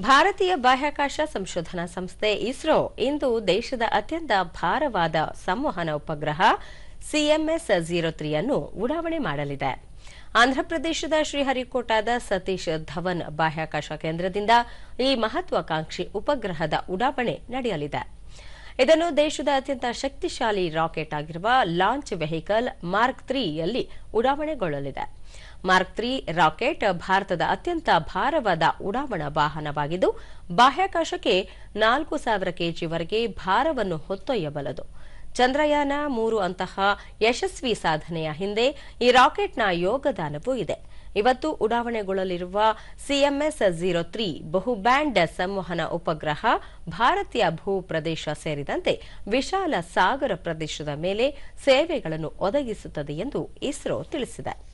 ಭಾರತೀಯ ಬಾಹ್ಯಾಕಾಶ ಸಂಶೋಧನಾ ಸಂಸ್ಥೆ ಇಸ್ರೋ ಇಂದು ದೇಶದ ಅತ್ಯಂತ ಭಾರವಾದ ಸಂವಹನ ಉಪಗ್ರಹ ಸಿಎಂಎಸ್ ಜೀರೋ ತ್ರೀ ಅನ್ನು ಉಡಾವಣೆ ಮಾಡಲಿದೆ. ಆಂಧ್ರಪ್ರದೇಶದ ಶ್ರೀಹರಿಕೋಟಾದ ಸತೀಶ್ ಧವನ್ ಬಾಹ್ಯಾಕಾಶ ಕೇಂದ್ರದಿಂದ ಈ ಮಹತ್ವಾಕಾಂಕ್ಷಿ ಉಪಗ್ರಹದ ಉಡಾವಣೆ ನಡೆಯಲಿದೆ. ಇದನ್ನು ದೇಶದ ಅತ್ಯಂತ ಶಕ್ತಿಶಾಲಿ ರಾಕೆಟ್ ಆಗಿರುವ ಲಾಂಚ್ ವೆಹಿಕಲ್ ಮಾರ್ಕ್ ತ್ರೀಯಲ್ಲಿ ಉಡಾವಣೆಗೊಳ್ಳಲಿದೆ. ಮಾರ್ಕ್ ತ್ರೀ ರಾಕೆಟ್ ಭಾರತದ ಅತ್ಯಂತ ಭಾರವಾದ ಉಡಾವಣಾ ವಾಹನವಾಗಿದ್ದು, ಬಾಹ್ಯಾಕಾಶಕ್ಕೆ ನಾಲ್ಕು ಸಾವಿರ ಕೆಜಿವರೆಗೆ ಭಾರವನ್ನು ಹೊತ್ತೊಯ್ಯಬಲ್ಲದು. ಚಂದ್ರಯಾನ ಮೂರು ಅಂತಹ ಯಶಸ್ವಿ ಸಾಧನೆಯ ಹಿಂದೆ ಈ ರಾಕೆಟ್ನ ಯೋಗದಾನವೂ ಇದೆ. ಇವತ್ತು ಉಡಾವಣೆಗೊಳ್ಳಲಿರುವ ಸಿಎಂಎಸ್ ಜೀರೋ ತ್ರೀ ಬಹುಬ್ಯಾಂಡ್ ಸಂವಹನ ಉಪಗ್ರಹ ಭಾರತೀಯ ಭೂ ಪ್ರದೇಶ ಸೇರಿದಂತೆ ವಿಶಾಲ ಸಾಗರ ಪ್ರದೇಶದ ಮೇಲೆ ಸೇವೆಗಳನ್ನು ಒದಗಿಸುತ್ತದೆ ಎಂದು ಇಸ್ರೋ ತಿಳಿಸಿದೆ.